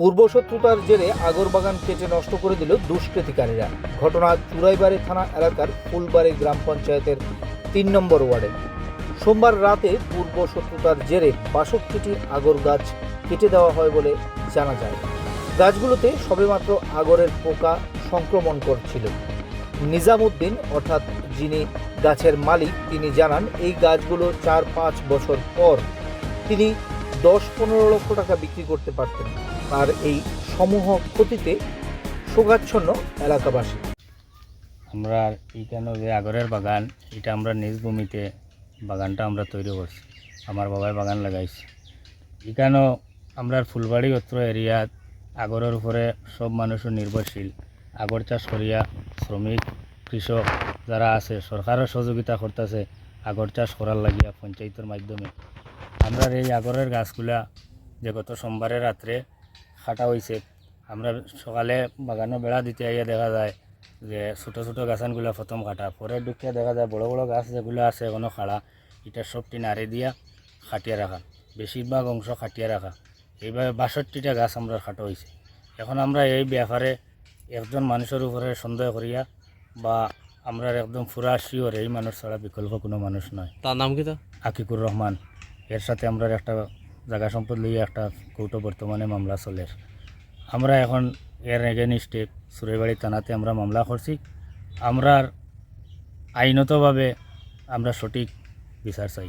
পূর্বশত্রুতার জেরে আগরবাগান কেটে নষ্ট করে দিল দুষ্কৃতিকারীরা। ঘটনা চুরাইবাড়ি থানা এলাকার ফুলবাড়ি গ্রাম পঞ্চায়েতের তিন নম্বর ওয়ার্ডে। সোমবার রাতে পূর্বশত্রুতার জেরে বাষট্টিটি আগর গাছ কেটে দেওয়া হয় বলে জানা যায়। গাছগুলোতে সবেমাত্র আগরের পোকা সংক্রমণ করছিল। নিজামুদ্দিন, অর্থাৎ যিনি গাছের মালিক, তিনি জানান, এই গাছগুলো চার পাঁচ বছর পর তিনি দশ পনেরো লক্ষ টাকা বিক্রি করতে পারতেন। আর এই সমূহ ক্ষতিতে শোকাচ্ছন্ন এলাকাবাসী। আমরা এইখানে যে আগরের বাগান, এটা আমরা নিজ ভূমিতে বাগানটা আমরা তৈরি করছি। আমার বাবাই বাগান লাগাইছে। এখানেও আমরা ফুলবাড়ি অত্র এরিয়াত আগরের উপরে সব মানুষও নির্ভরশীল। আগর চাষ করিয়া শ্রমিক, কৃষক যারা আছে, সরকারের সহযোগিতা করতেছে, আগর চাষ করার লাগিয়া পঞ্চায়েতের মাধ্যমে। আমরা এই আগরের গাছগুলা যে গত সোমবারের রাত্রে কাটা হয়েছে আমরা সকালে বাগানে বেড়া দিতে আইয়া দেখা যায় যে ছোটো ছোটো গাছানগুলো প্রথম কাটা। পরে ঢুকিয়ে দেখা যায় বড় বড় গাছ যেগুলো আছে এখনও খাড়া এটা সবটি নাড়ে দিয়া খাটিয়ে রাখা বেশিরভাগ অংশ খাটিয়ে রাখা এইভাবে বাষট্টিটা গাছ আমরা খাটো হয়েছে এখন আমরা এই ব্যাপারে একজন মানুষের উপরে সন্দেহ করিয়া বা আমরা একদম ফুরা শিওর এই মানুষ ছাড়া বিকল্প কোনো মানুষ নয় তার নাম কি তা আকিকুর রহমান এর সাথে আমরা একটা জায়গা সম্পদ লইয়া একটা কৌট বর্তমানে মামলা চলে। আমরা এখন এর এগেনিস্টে সুরেবাড়ি থানাতে আমরা মামলা করছি। আমরা আইনতভাবে আমরা সঠিক বিচার চাই।